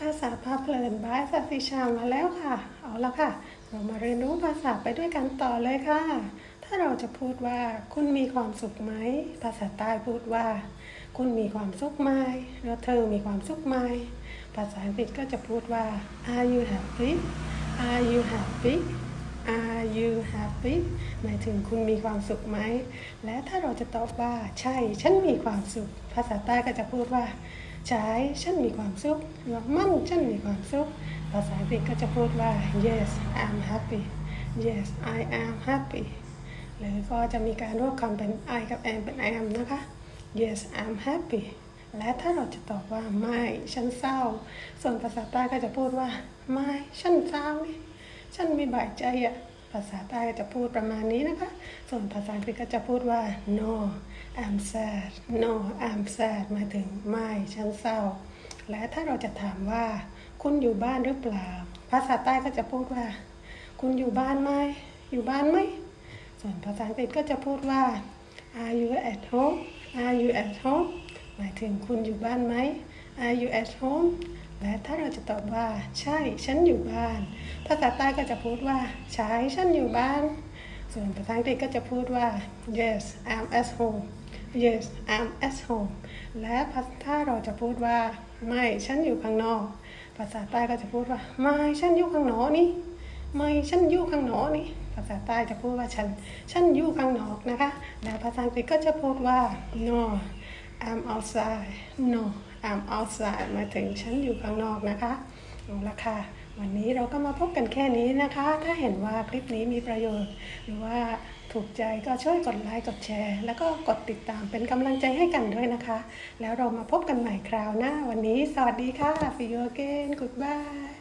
ภาษาพาเพลินบายสัติชามาแล้วค่ะ เอาละค่ะ เรามาเรียนรู้ภาษาไปด้วยกันต่อเลยค่ะ ถ้าเราจะพูดว่า คุณมีความสุขไหม ภาษาใต้พูดว่า คุณมีความสุขไหมแล้วเธอมีความสุขไหม ภาษาอังกฤษก็จะพูดว่า are you happy are you happy are you happy หมายถึงคุณมีความสุขไหม และถ้าเราจะตอบว่า ใช่ ฉันมีความสุข ภาษาใต้ก็จะพูดว่า ใช่ฉันมีความสุขหรือมั่นฉันมีความสุขภาษาอังกฤษก็จะพูดว่า yes I'm happy yes I am happy หรือก็จะมีการรวบคำเป็น I กับ am เป็น am นะคะ yes I'm happy และถ้าเราจะตอบว่าไม่ฉันเศร้า ส่วนภาษาใต้ก็จะพูดว่า ไม่ฉันเศร้านี่ฉันไม่บายใจอะ ภาษาใต้ก็จะพูดประมาณนี้นะคะ ส่วนภาษาอังกฤษก็จะพูดว่า no I'm sad no I'm sad หมายถึงไม่ฉันเศร้า และถ้าเราจะถามว่า คุณอยู่บ้านหรือเปล่า ภาษาใต้ก็จะพูดว่า คุณอยู่บ้านไหมอยู่บ้านไหม ส่วนภาษาอังกฤษก็จะพูดว่า are you at home are you at home หมายถึงคุณอยู่บ้านไหม are you at home และถ้าเราจะตอบว่า ใช่ฉันอยู่บ้าน ภาษาใต้ก็จะพูดว่า ใช่ฉันอยู่บ้าน ส่วนภาษาอังกฤษก็จะพูดว่า yes I'm at home yes I'm at home และภาษาถ้าเราจะพูดว่า ไม่ฉันอยู่ข้างนอก ภาษาใต้ก็จะพูดว่า ไม่ฉันอยู่ข้างนอกนี่ไม่ฉันอยู่ข้างนอกนี่ภาษาใต้จะพูดว่าฉันฉันอยู่ข้างนอกนะคะ และภาษาอังกฤษก็จะพูดว่า no I'm outside no I'm outside มาถึงฉันอยู่ข้างนอกนะคะเอาละค่ะ วันนี้เราก็มาพบกันแค่นี้นะคะ ถ้าเห็นว่าคลิปนี้มีประโยชน์ หรือว่าถูกใจก็ช่วยกดไลค์กดแชร์ แล้วก็กดติดตามเป็นกำลังใจให้กันด้วยนะคะ แล้วเรามาพบกันใหม่คราวหน้า วันนี้สวัสดีค่ะ See you again goodbye